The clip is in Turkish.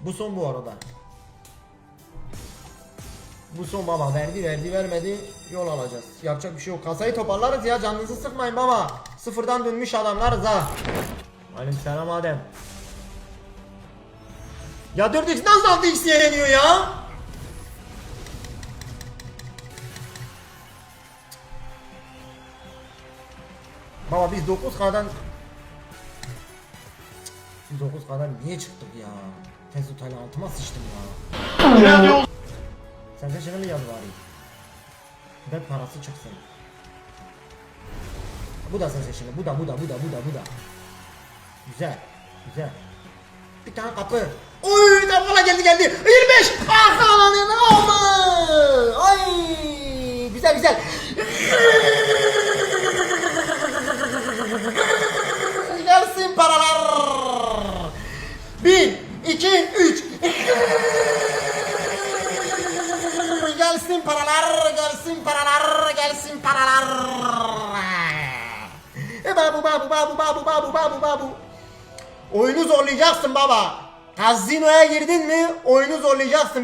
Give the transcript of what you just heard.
Bu son bu arada. Bu son baba verdi verdi vermedi yol alacağız. Yapacak bir şey yok. Kasayı toparlarız ya canınızı sıkmayın baba. Sıfırdan dönmüş adamlarız ha. Aleykümselam Adem. Ya 4x nasıl 6x yeniliyor ya? Baba biz 9K'dan Biz 9K'dan niye çıktık ya? Tezutayla altıma sıçtım ya. Biraz yol Sen seçene mi yaz bari? Ve parası çıksın. Bu da sen seçene. Bu da bu da bu da bu da bu da. Güzel. Güzel. Bir tane kapı. Oy tabela geldi geldi. 25. Ah ananı oldu? Ay güzel güzel. Gelsin paralar. 1 Gelsin paralar, gelsin paralar, gelsin paralar. E babu babu babu babu babu babu babu. Oyunu zorlayacaksın baba. Kazinoya girdin mi oyunu zorlayacaksın.